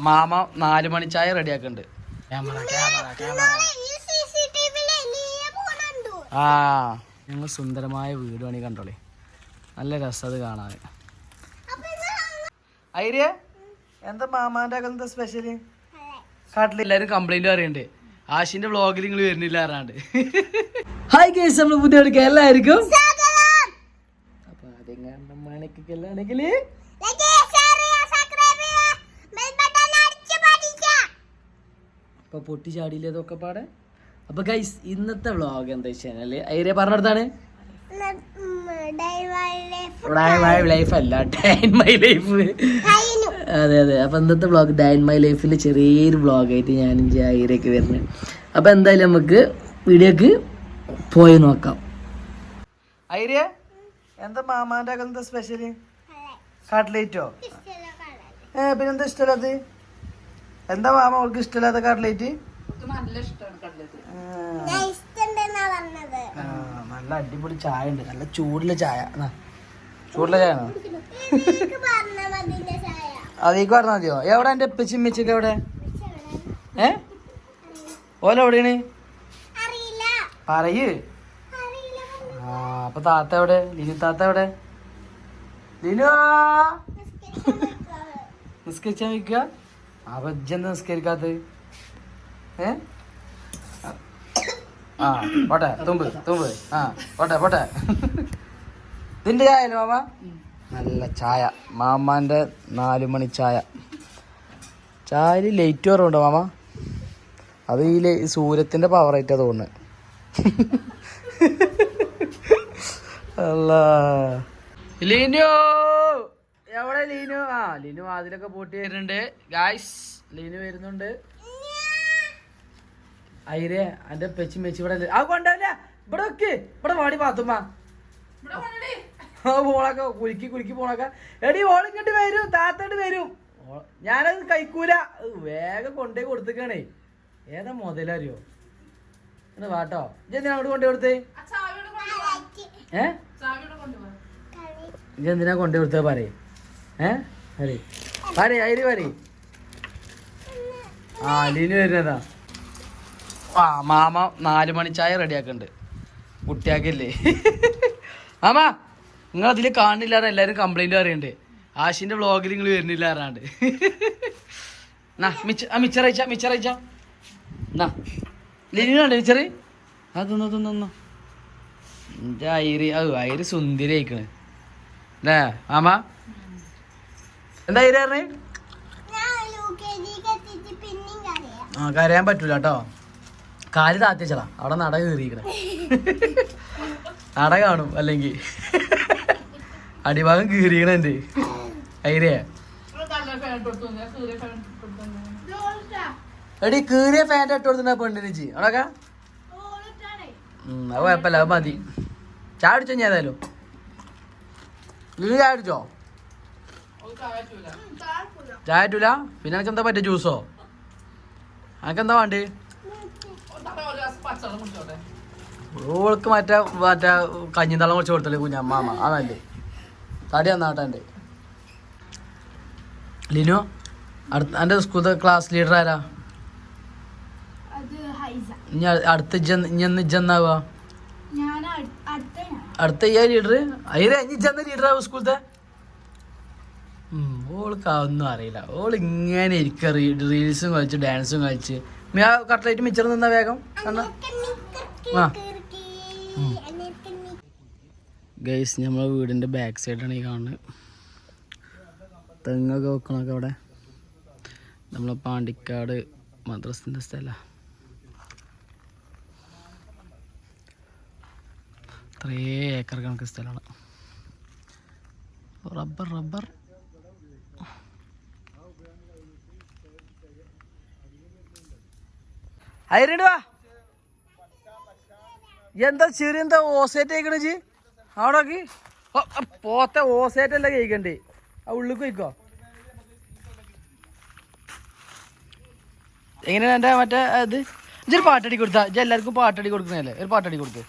Mama നാല് മണി ചായ റെഡിയാക്കുന്നുണ്ട് camera camera camera. ആ ഞങ്ങൾ സുന്ദരമായ വീട് പണി കണ്ടോളേ. നല്ല രസം അത് കാണാൻ ഐര്യ എന്താ മാമാന്റെ അകലത്തെ സ്പെഷ്യൽ കാട്ടിൽ എല്ലാരും കംപ്ലൈന്റ് പറയുന്നുണ്ട് ആഷിന്റെ വ്ളോഗിൽ നിങ്ങൾ വരുന്നില്ല അറിയാണ്ട് ഹായ് കേസ് നമ്മൾ പുതിയ എടുക്കുക എല്ലാവർക്കും അപ്പൊ എല്ലാം മണിക്കൊക്കെല്ലാണെങ്കിൽ ഇപ്പൊ പൊട്ടി ചാടിയില്ലതൊക്കെ പാടെ? അപ്പൊ ഗൈസ് ഇന്നത്തെ വ്ളോഗ് എന്താ വെച്ചാൽ ഐര്യ പറഞ്ഞെടുത്താണ് ലൈഫ് അല്ല ഡൈൻ മൈ ലൈഫ് അതെ അതെ. അപ്പൊ ഇന്നത്തെ വ്ളോഗ് ഡൈൻ മൈ ലൈഫിൽ ചെറിയൊരു വ്ളോഗായിട്ട് ഞാൻ ജായിരൊക്കെ വരുന്നത് അപ്പൊ എന്തായാലും നമുക്ക് വീഡിയോക്ക് പോയി നോക്കാം. ഐര്യ എന്താ മാമാന്റെ എന്താ സ്പെഷ്യൽ കട്ട്ലേറ്റോ ഏ പിന്നെന്താ ഇഷ്ടമല്ലാത്ത എന്താ മാമ അവൾക്ക് ഇഷ്ടമില്ലാത്ത കട്ലേറ്റ്? ആ, നല്ല അടിപൊളി ചായ ഉണ്ട്. നല്ല ചൂടിലെ ചായ. ചൂടിലെ ചൂടുള്ള ചായ അതേക്ക് പറഞ്ഞാൽ മതിയോ? എവിടെ എന്റെ ഉപ്പച്ചി ഉമ്മച്ചൊക്കെ എവിടെ? ഏ? ഓല എവിടെയാണ്? പറയ്. ആ അപ്പൊ താത്ത എവിടെ? ലിനു താത്ത എവിടെ? ലിനു നിസ്കരിച്ചാ നിക്ക അപ്പൊ ഇജ്ജെന്താ നിസ്കരിക്കാത്ത? ഏ? ആ പോട്ടെ തുമ്പ് തുമ്പ്. ആ പോട്ടെ പോട്ടെ. ഇതിന്റെ ചായ അല്ലേ മാമ? നല്ല ചായ. മാമാന്റെ നാലു മണി ചായ. ചായയിൽ ലൈറ്റ് കുറവുണ്ടോ മാമ? അത് ഈ പവർ ആയിട്ടാ തോന്നുന്നത് അല്ല. ലീനു എവിടെ ലീനു? ആ ലീനു അതിലൊക്കെ പൂട്ടി വരുന്നുണ്ട്. ഗായ്സ് ലീനു വരുന്നുണ്ട്. അയിരേ എന്റെ പെച്ചി മെച്ചി ഇവിടെ. ആ കൊണ്ടാവില്ല ഇവിടെ വെക്ക്. ഇവിടെ വാടി പാത്തുമ്മ. ഓളൊക്കെ കുലുക്കി കുലുക്കി പോണൊക്കെ. എടി ഓളിങ്ങോട്ട് വരും. താത്തോട്ട് വരും. ഞാനത് കഴിക്കൂല. വേഗം കൊണ്ടേ കൊടുത്തേക്കാണേ. ഏതാ മുതലറിയോ? എന്ന് വാട്ടോ. ഇജെന്തിനാ അങ്ങോട്ട് കൊണ്ടേ കൊടുത്തേ? ഏ? ഇജെന്തിനാ കൊണ്ടേ കൊടുത്തേ പറയേ. ഏ? പറയേ പറയേ അയിര് വരി ആ ലീന് ആ മാമ നാല് മണി ചായ റെഡിയാക്കുന്നുണ്ട് കുട്ടിയാക്കല്ലേ? മാമ നിങ്ങൾ അതിൽ കാണില്ല എല്ലാവരും കംപ്ലൈന്റ് പറയുന്നുണ്ട് ആഷിന്റെ വ്ളോഗിൽ നിങ്ങൾ വരുന്നില്ല അറിയാണ്ട് നാ മിച്ച ആ മിച്ചർ അയച്ച മിച്ചർ എന്നാ ലിനുണ്ട് മിച്ചർ ആ തിന്നു തിന്നു എന്റെ അയിര് അത് സുന്ദരി അയക്കണ് അല്ലേ എന്താ കരയാൻ പറ്റൂല കേട്ടോ. കാൽ താത്തിച്ചടാ അവിടെ നട കയറിയിരിക്കണേ നട കാണും അല്ലെങ്കിൽ അടിഭാഗം കീറിയണ എന്റെ അയിരേ എടി കീറിയ ഫാന്റെ ഇട്ട് കൊടുത്തിട്ടുണ്ടാ പെണ്ണിന് ചി അവിടൊക്കെ അത് കുഴപ്പമില്ല അത് മതി. ചാടിച്ചോ ഞാൻ ഏതായാലും? നീ ചാടിച്ചോ ചായ അറ്റൂല പിന്നെ എനിക്ക് എന്താ പറ്റിയ ജ്യൂസോ അനക്ക് എന്താ വേണ്ടേ? ഓൾക്ക് മറ്റേ മറ്റേ കഞ്ഞിന്തളം കുറച്ച് കൊടുത്തല്ലേ കുഞ്ഞമ്മാമ അതല്ലേ തടി എന്നാട്ടെ ലിനു അടുത്ത എന്റെ സ്കൂൾ ക്ലാസ് ലീഡർ ആരാ? ഇനി അടുത്ത ഇജ്ജ് ഇനി എന്ന് ഇജ്ജെന്നാവുക അടുത്ത ഈ ലീഡർ അയ്യേ ഇനി ഇജ്ജെന്ന ലീഡർ ആവും സ്കൂളത്തെ? ഓൾക്ക് അതൊന്നും അറിയില്ല. ഓൾ ഇങ്ങനെ ഇരിക്കുക റീൽസും കളിച്ച് ഡാൻസും കളിച്ച്. ആ കട്ട്ലേറ്റ് മിച്ചർ നിന്ന വേഗം? ആ ഗൈസ് നമ്മളെ വീടിന്റെ ബാക്ക് സൈഡാണ് ഈ കാണുന്നത്. തെങ്ങൊക്കെ വെക്കണൊക്കെ അവിടെ. നമ്മളെ പാണ്ടിക്കാട് മദ്രസിന്റെ സ്ഥല. ഇത്രേ ഏക്കർ കണക്ക് സ്ഥലമാണ്. Rubber rubber. അതിരണ്ടുവാ എന്താ ചെറിയ എന്താ ഓസേറ്റ് കഴിക്കണ ജി അവിടെ നോക്കി. പോത്തെ ഓസേറ്റ് അല്ല കഴിക്കണ്ടേ. ആ ഉള്ളിൽ പോയിക്കോ. എങ്ങനെയാണ് എന്റെ മറ്റേ ഇത്? ഇതൊരു പാട്ടടി കൊടുത്താ. ഇജ്ജ് എല്ലാവർക്കും പാട്ടടി കൊടുക്കുന്നതല്ലേ? ഒരു പാട്ടടി കൊടുത്ത്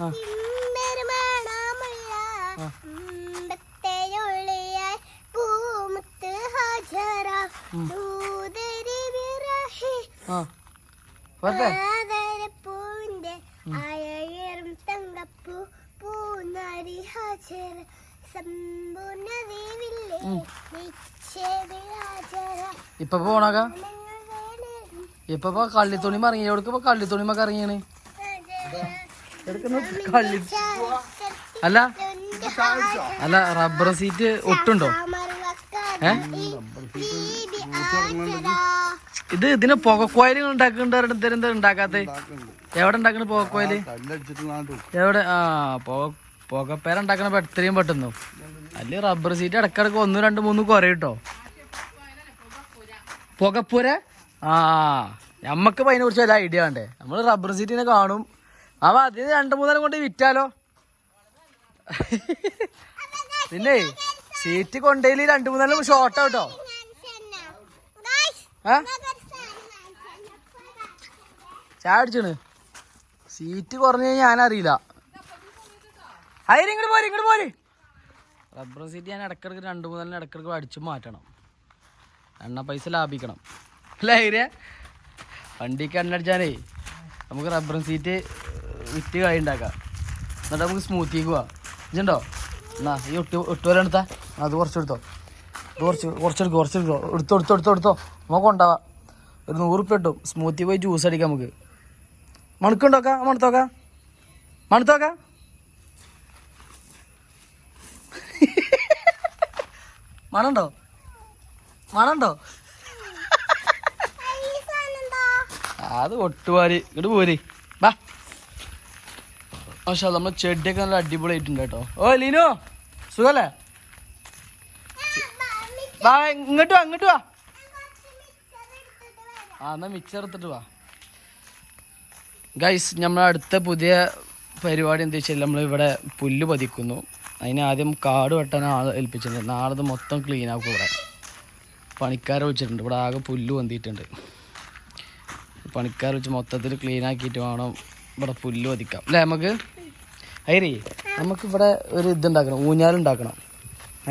ആ. ആ. ഇപ്പൊ അഴയേറും തങ്കപ്പൂ പൂനാരി ഹാജർ സമ്പൂർണ ദേവില്ലേ ഇപ്പൊ കള്ളി തുണി മറങ്ങി മറിയ എവിടെക്ക് കള്ളിത്തുണി മൊക്കെ ഇറങ്ങിയാണ് അല്ല. അല്ല റബ്ബർ സീറ്റ് ഒട്ടുണ്ടോ? ഏഹ് ഇത് ഇതിന് പുകക്കോയിൽ ഉണ്ടാക്കുന്നുണ്ട് എന്താ ഉണ്ടാക്കാത്ത? എവിടെ ഉണ്ടാക്കണ പുകക്കോയിൽ? എവിടെ? ആ പുക പുകപ്പേര ഉണ്ടാക്കണ എത്രയും പെട്ടെന്നു. അല്ലെ റബ്ബർ സീറ്റ് ഇടക്കിടക്ക് ഒന്ന് രണ്ട് മൂന്ന് കുറയും പുകപ്പുര പുകപ്പൂര? ആ നമ്മക്ക് അതിനെ കുറിച്ച് വല്ല ഐഡിയ വേണ്ടേ? നമ്മൾ റബ്ബർ സീറ്റിനെ കാണും. അപ്പൊ അതിന് രണ്ട് മൂന്നെണ്ണം കൊണ്ട് വിറ്റാലോ? പിന്നെ സീറ്റ് കൊണ്ടേൽ രണ്ട് മൂന്നെണ്ണം ഷോർട്ട് കേട്ടോ. ആ? ചായ അടിച്ചാണ് സീറ്റ് കുറഞ്ഞു കഴിഞ്ഞാൽ ഞാൻ അറിയില്ല. അതിന് ഇങ്ങോട്ട് പോര് ഇങ്ങോട്ട് പോര്. റബ്ബർ സീറ്റ് ഞാൻ ഇടക്കിടക്ക് രണ്ട് മൂന്നെണ്ണം ഇടക്കിടക്ക് അടിച്ചു മാറ്റണം. എണ്ണ പൈസ ലാഭിക്കണം. അല്ലേ അതിന് വണ്ടിക്ക് എണ്ണ അടിച്ചാലേ നമുക്ക് റബ്ബർ സീറ്റ് വിറ്റ് കായി ഉണ്ടാക്കാം. എന്നിട്ട് നമുക്ക് സ്മൂത്തിക്ക് പോവാം. ഇതുണ്ടോ എന്നാ ഈ ഒട്ട് ഒട്ടുവരെ എടുത്താ? അത് കുറച്ചെടുത്തോ കുറച്ച് കുറച്ചെടുക്കും കുറച്ചെടുക്കോ എടുത്തോ എടുത്തോ എടുത്തോ എടുത്തോ. നമുക്ക് കൊണ്ടാവാം ഒരു നൂറ് ഉപ്പ് കിട്ടും. സ്മൂത്തി പോയി ജ്യൂസ് അടിക്കാം നമുക്ക്. മണക്കുണ്ടോക്ക? മണത്തോക്ക? മണത്തോക്ക? മണുണ്ടോ? മണുണ്ടോ? അത് ഒട്ടുപാരി ഇങ്ങോട്ട് പോരി. ബാ. പക്ഷെ നമ്മളെ ചെടിയൊക്കെ നല്ല അടിപൊളിയായിട്ടുണ്ട് കേട്ടോ. ഓ ലീനു സുഖല്ലേ? വാ ഇങ്ങോട്ട് വാ ഇങ്ങോട്ട് വാ. ആ എന്നാ മിക്സർ എടുത്തിട്ട് വാ. ഗൈസ് നമ്മൾ അടുത്ത പുതിയ പരിപാടി എന്താ വെച്ചാൽ നമ്മളിവിടെ പുല്ല് പതിക്കുന്നു. അതിന് ആദ്യം കാട് വെട്ടാൻ ആൾ ഏൽപ്പിച്ചിട്ടുണ്ട് നാളെ ഇത് മൊത്തം ക്ലീൻ ആക്കും ഇവിടെ. പണിക്കാരെ വെച്ചിട്ടുണ്ട് ഇവിടെ ആകെ പുല്ല് പൊന്തിയിട്ടുണ്ട്. പണിക്കാർ വെച്ച് മൊത്തത്തിൽ ക്ലീൻ ആക്കിയിട്ട് വേണം ഇവിടെ പുല്ല് പതിക്കാം. അല്ലേ നമുക്ക്? ഐരി നമുക്ക് ഇവിടെ ഒരു ഇതുണ്ടാക്കണം ഊഞ്ഞാലുണ്ടാക്കണം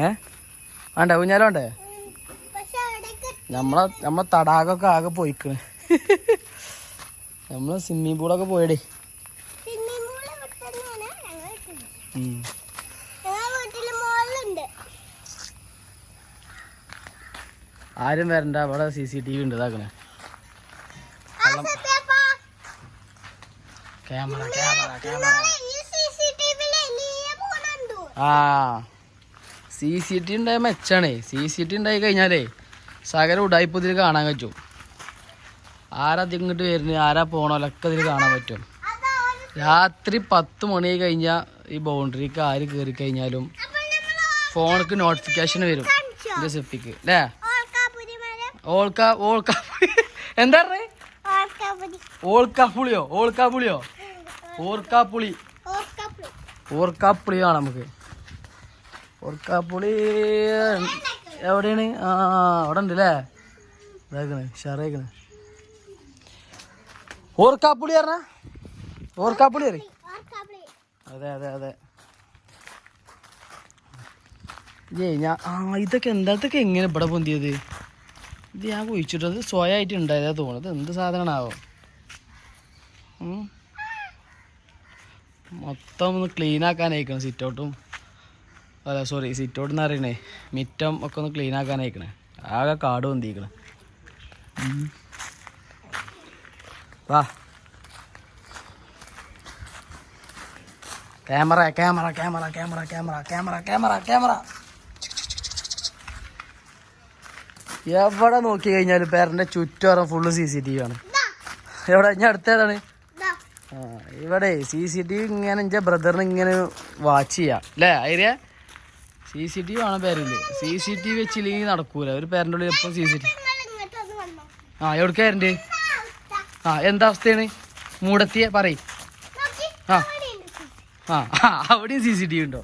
ഏ? വേണ്ടേ? ഊഞ്ഞാലും വേണ്ടേ? നമ്മളെ നമ്മളെ തടാകമൊക്കെ ആകെ പോയിക്കണ്. നമ്മളെ സ്വിമ്മിങ് പൂളൊക്കെ പോയടേ. ആരും വരണ്ട അവിടെ സി സി ടി വി ഉണ്ട് ഇതാക്കണേ. ക്യാമറ ആ. സി സി ടി ഉണ്ടായ മെച്ചാണേ. സി സി ടി ഉണ്ടായി കഴിഞ്ഞാലേ സകല ഉടായ്പതിൽ കാണാൻ പറ്റും. ആരാ ഇങ്ങോട്ട് വരുന്നത് ആരാ പോണോലൊക്കെ ഇതിൽ കാണാൻ പറ്റും. രാത്രി പത്ത് മണി കഴിഞ്ഞാൽ ഈ ബൗണ്ടറിക്ക് ആര് കയറി കഴിഞ്ഞാലും ഫോണിക്ക് നോട്ടിഫിക്കേഷൻ വരും. എന്റെ സെഫിക്ക് അല്ലേ ഓൾക്കാ ഓൾക്ക എന്താ ഓൾക്കാപ്പുളിയോ? ഓർക്കാപ്പുളി പുളി ഓർക്കാപ്പുളി. കാണാം നമുക്ക്. ഓർക്കാപ്പുളി എവിടെയാണ്? ആ അവിടെ ഉണ്ട് അല്ലേ ഇതാക്കണേ ഷറേക്കണ് ഓർക്കാപ്പുളി പറഞ്ഞ? ഓർക്കാപ്പുളി അറി അതെ അതെ അതെ. ഏ ഞാൻ ആ ഇതൊക്കെ എന്താ ഇതൊക്കെ എങ്ങനെ ഇവിടെ പൊന്തിയത്? ഇത് ഞാൻ കുഴിച്ചിട്ടത് സ്വയമായിട്ട് ഉണ്ടായതാ തോന്നുന്നത് എന്ത് സാധനമാണാവോ? ആവോ മൊത്തം ഒന്ന് ക്ലീൻ ആക്കാനായിക്കണം സിറ്റ് ഔട്ടും അല്ല സോറി സിറ്റ് ഔട്ട് എന്ന് അറിയണേ മിറ്റം ഒക്കെ ഒന്ന് ക്ലീൻ ആക്കാനായിക്കണേ ആകെ കാട് പൊന്തിക്കണേ. വാ. Camera camera camera camera camera camera camera camera. എവിടെ നോക്കി കഴിഞ്ഞാൽ പേരന്റെ ചുറ്റോറം full C C T V ആണ്. എവിടെ? ഞാൻ അടുത്തേതാണ് ആ ഇവിടെ സി സി ടി വി ഇങ്ങനെ എന്റെ ബ്രദറിന് ഇങ്ങനെ വാച്ച് ചെയ്യാം. അല്ലേ ഐരിയ? സി സി ടി വി ആണ് പേരിൽ. സി സി ടി വി വെച്ചില്ലെങ്കിൽ നടക്കൂല. ഒരു പേരന്റെ ഉള്ളിൽ എപ്പോൾ സി സി ടി ആ എവിടെ വന്നോ. ആ എവിടേക്കാരുണ്ട് ആ, എന്താ അവസ്ഥയാണ്? മൂടത്തിയ പറയും. ആ. ആ അവിടെയും സി സി ടി വി ഉണ്ടോ.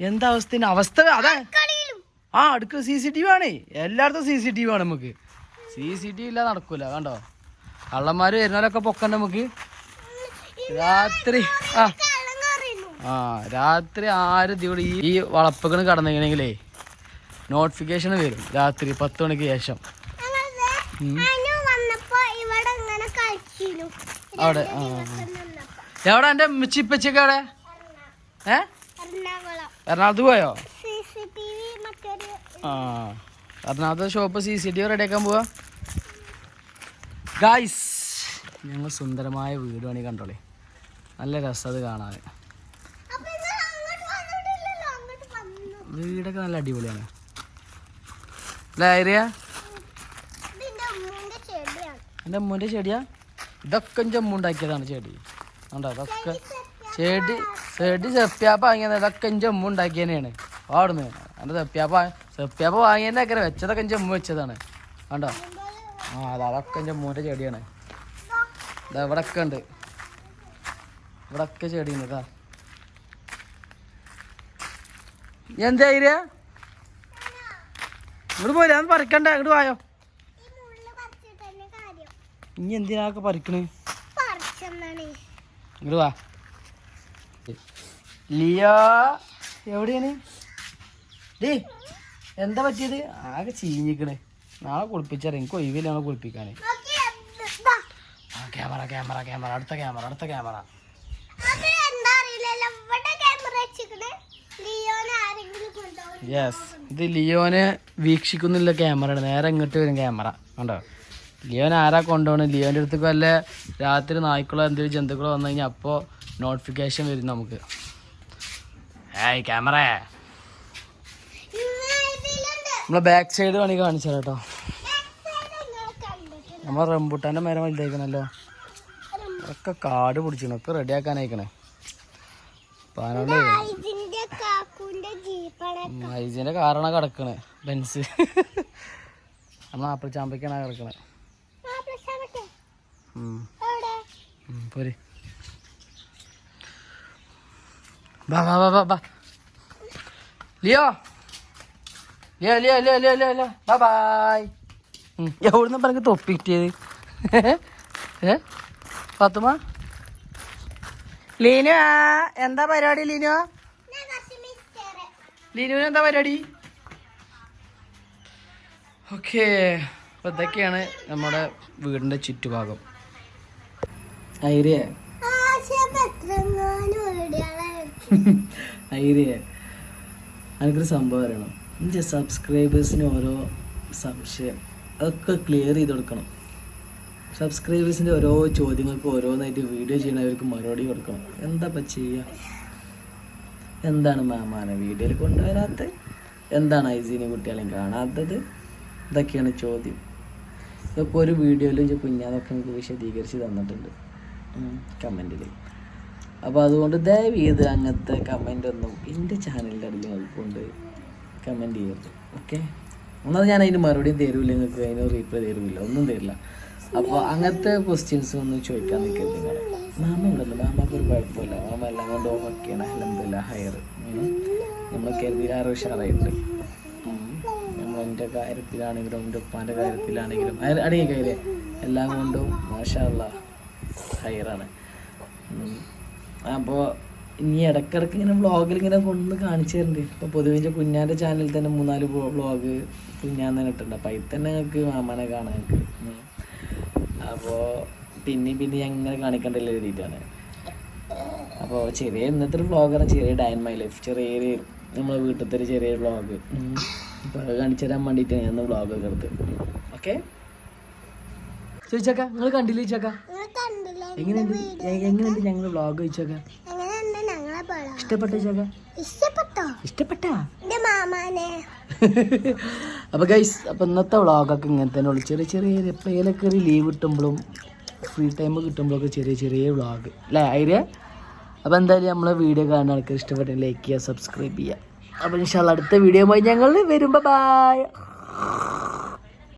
എന്താ അവസ്ഥ അവസ്ഥ അതാ. ആ അടുക്ക സി സി ടി വി ആണേ. എല്ലായിടത്തും സി സി ടി വി ആണ് നമുക്ക്. സി സി ടി വി ഇല്ലാതെ നടക്കൂല കണ്ടോ? കള്ളന്മാര് വരുന്നവരൊക്കെ പൊക്കണ്ട നമുക്ക്? രാത്രി ആ. ആ രാത്രി ആരും ഇവിടെ ഈ ഈ വളപ്പക്കണ് കടന്നിങ്ങനെങ്കിലേ നോട്ടിഫിക്കേഷൻ വരും. രാത്രി പത്ത് മണിക്ക് ശേഷം. അവിടെ എവിടെ എന്റെ മിച്ചിപ്പച്ചൊക്കെ അവിടെ? ഏ? എറണാകുളത്ത് പോയോ? ആ. എറണാകുളത്തെ shop C C T V റെഡിയാക്കാൻ പോവാ. ഗായ്സ് ഞങ്ങൾ സുന്ദരമായ വീട് പണി കണ്ടോളേ. നല്ല രസം അത് കാണാൻ. വീടൊക്കെ നല്ല അടിപൊളിയാണ്. അല്ലേ ചെടിയാണ് എന്റെ അമ്മൂന്റെ ചെടിയാ? ഇതൊക്കെ ജമ്മുണ്ടാക്കിയതാണ് ചേടി. ഉണ്ടോ അതൊക്കെ ചെടി ചെടി സെപ്പ്യാപ്പ വാങ്ങിയത് ഇതൊക്കെ ജമ്മു ഉണ്ടാക്കിയതന്നെയാണ്. അവിടുന്ന് എന്റെ സെപ്പ്യാപ്പ സെപ്പ്യാപ്പ വാങ്ങിയതിനൊക്കെ വെച്ചതൊക്കെ ജമ്മു വെച്ചതാണ്. കണ്ടോ? ആ അത്. അതൊക്കെ ജമ്മുവിന്റെ ചെടിയാണ്. ഇതാ ഇവിടൊക്കെ ഉണ്ട്. ഇവിടൊക്കെ ചെടിയുണ്ട് ഇതാ. എന്താ ഇവിടെ ഇങ്ങോട്ട് പോരാ. ഒന്ന് പറിക്കണ്ട. ഇങ്ങോട്ട് വായോ ഈ മുള്ള് പറിച്ചിട്ട് തന്നെ കാര്യം ഇനി എന്തിനാക്കെ പറിക്കണേ? ഇങ്ങോട്ട് വാ. ലിയോ എവിടെയാണ്? ഡേ എന്താ പറ്റിയത്? ആകെ ചീഞ്ഞിക്കണേ. നാളെ കുളിപ്പിച്ചാൽ എനിക്ക് ഒഴിവില്ല നാളെ കുളിപ്പിക്കാൻ ക്യാമറ ക്യാമറ ക്യാമറ. അടുത്ത ക്യാമറ അടുത്ത ക്യാമറ. യെസ് ഇത് ലിയോനെ വീക്ഷിക്കുന്നില്ല ക്യാമറയാണ്. നേരെ ഇങ്ങോട്ട് വരും ക്യാമറ. കണ്ടോ? ലിയോൻ ആരാ കൊണ്ടുപോകണം ലിയോന്റെ അടുത്തേക്ക് വല്ല രാത്രി നായ്ക്കളോ എന്തെങ്കിലും ജന്തുക്കളോ വന്നു കഴിഞ്ഞാൽ അപ്പോൾ നോട്ടിഫിക്കേഷൻ വരും നമുക്ക്. ഏയ് ക്യാമറ. നമ്മളെ ബാക്ക് സൈഡ് പണി കാണിച്ചു കേട്ടോ. നമ്മൾ റംബുട്ടാന്റെ മരം വലുതായിക്കണല്ലോ. ഒക്കെ കാട് പിടിച്ചിക്കണം ഒക്കെ റെഡി കാക്കുന്റെ ജീപ്പാണ് മൈജിന്റെ കാറാണ് കിടക്കണേ ബെൻസ്. നമ്മൾ ആപ്പിൾ ചാമ്പയ്ക്കാണ് കിടക്കണേ. പോര്. വാ വാ വാ വാ വാ. Leo? Leo Leo Leo Leo Leo Leo. Bye bye എവിടുന്ന് പറഞ്ഞ തൊപ്പിക്കിട്ടിയത് ഏ? ഫാത്തുമ? ലീനു എന്താ പരിപാടി ലീനു? ലിനുവിന് എന്താ പരിപാടി? ഓക്കേ. അപ്പോൾ ഇതൊക്കെയാണ് നമ്മുടെ വീടിന്റെ ചുറ്റുഭാഗം. ഐരിയ. ഐരിയ. എനിക്കൊരു സംഭവം അറിയണം. എന്റെ സബ്സ്ക്രൈബേഴ്സിന് ഓരോ സംശയം അതൊക്കെ ക്ലിയർ ചെയ്ത് കൊടുക്കണം. സബ്സ്ക്രൈബേഴ്സിന്റെ ഓരോ ചോദ്യങ്ങൾക്ക് ഓരോന്നായിട്ട് വീഡിയോ ചെയ്യണവർക്ക് മറുപടി കൊടുക്കണം. എന്താ ഇപ്പം ചെയ്യുക എന്താണ് മാമാനെ വീഡിയോയിൽ കൊണ്ടുവരാത്തത്? എന്താണ് ഐസീനെ കുട്ടികളെയും കാണാത്തത്? ഇതൊക്കെയാണ് ചോദ്യം. ഇതൊക്കെ ഒരു വീഡിയോയിലും കുഞ്ഞാതൊക്കെ എനിക്ക് വിശദീകരിച്ച് തന്നിട്ടുണ്ട്. കമന്റിൽ അപ്പോൾ അതുകൊണ്ട് ദയവ് ചെയ്ത് അങ്ങനത്തെ കമന്റ് ഒന്നും എന്റെ ചാനലിന്റെ അടിയിൽ കൊണ്ട് കമന്റ് ചെയ്യരുത്. ഓക്കെ ഒന്നത് ഞാൻ അതിന് മറുപടിയും തരൂല. നിങ്ങൾക്ക് അതിന് റീപ്ലൈ തരൂല. ഒന്നും തരില്ല. അപ്പോൾ അങ്ങനത്തെ ക്വസ്റ്റ്യൻസ് ഒന്നും ചോദിക്കാൻ നിൽക്കരുത് നിങ്ങൾ മാമ ഉണ്ടല്ലോ. മാമക്ക് ഒരു കുഴപ്പമില്ല. മാമ എല്ലാം കൊണ്ട് ഓക്കെയാണ് അലഹമില്ല ഹയർ. നമ്മൾ കരുതിയിലാറ് ഉഷാറായിട്ടുണ്ട്. നമ്മൾ എന്റെ കാര്യത്തിലാണെങ്കിലും എന്റെ ഉപ്പാന്റെ കാര്യത്തിലാണെങ്കിലും. അടങ്ങി കയ്യിലെ എല്ലാം കൊണ്ടും മാഷാല്ല ഹയറാണ് അപ്പോൾ ഇനി ഇടയ്ക്കിടയ്ക്ക് ഇങ്ങനെ വ്ളോഗിൽ ഇങ്ങനെ കൊണ്ടുവന്ന് കാണിച്ചു തരുന്നുണ്ട് ഇപ്പോൾ പൊതുവെ കുഞ്ഞാന്റെ ചാനലിൽ തന്നെ മൂന്നാൽ വ്ളോഗ് കുഞ്ഞാൻ തന്നെ ഇട്ടിട്ടുണ്ട്. അപ്പോൾ അതിൽ തന്നെ ഞങ്ങൾക്ക് മാമനെ കാണാൻ ഞങ്ങൾക്ക് അപ്പോൾ പിന്നെയും പിന്നെ ഞാൻ ഇങ്ങനെ കാണിക്കേണ്ടല്ല എഴുതിയിട്ടാണ് അപ്പോൾ ചെറിയ ഇന്നത്തെ ഒരു വ്ളോഗാണ് ചെറിയ ഡയൻ മൈ ലൈഫ്. ചെറിയ നമ്മളെ വീട്ടിലത്തെ ഒരു ചെറിയ വ്ളോഗ്. അപ്പോൾ അത് കാണിച്ചു തരാൻ വേണ്ടിയിട്ടാണ് ഞാൻ വ്ളോഗൊക്കെ എടുത്ത്. ഓക്കെ? ചോദിച്ചേക്ക? നിങ്ങൾ കണ്ടില്ല ചോദിച്ചേക്ക? എങ്ങനെയുണ്ട്? എങ്ങനെയുണ്ട് ഞങ്ങൾ വ്ളോഗ് ചോദിച്ചേക്ക ഇഷ്ടപ്പെട്ടോ പടം ഇഷ്ടപ്പെട്ട? ഇഷ്ടപ്പെട്ടോ? മാമാനെ. അപ്പോൾ ഗൈസ് അപ്പോൾ ഇന്നത്തെ വ്ളോഗൊക്കെ ഇങ്ങനെ തന്നെ ഉള്ളു. ചെറിയ ചെറിയ എപ്പോഴേലൊക്കെ ഒരു ലീവ് കിട്ടുമ്പോഴും ഫ്രീ ടൈം കിട്ടുമ്പോഴൊക്കെ ചെറിയ ചെറിയ വ്ളോഗ് അല്ലേ ഐഡിയ അപ്പോൾ എന്തായാലും നമ്മളെ വീഡിയോ കാണാൻ ആൾക്കാർ ഇഷ്ടപ്പെട്ട ലൈക്ക് ചെയ്യുക സബ്സ്ക്രൈബ് ചെയ്യുക. അപ്പോൾ ഇൻഷാല്ല അടുത്ത വീഡിയോ പോയി ഞങ്ങൾ വരുമ്പോൾ ബൈ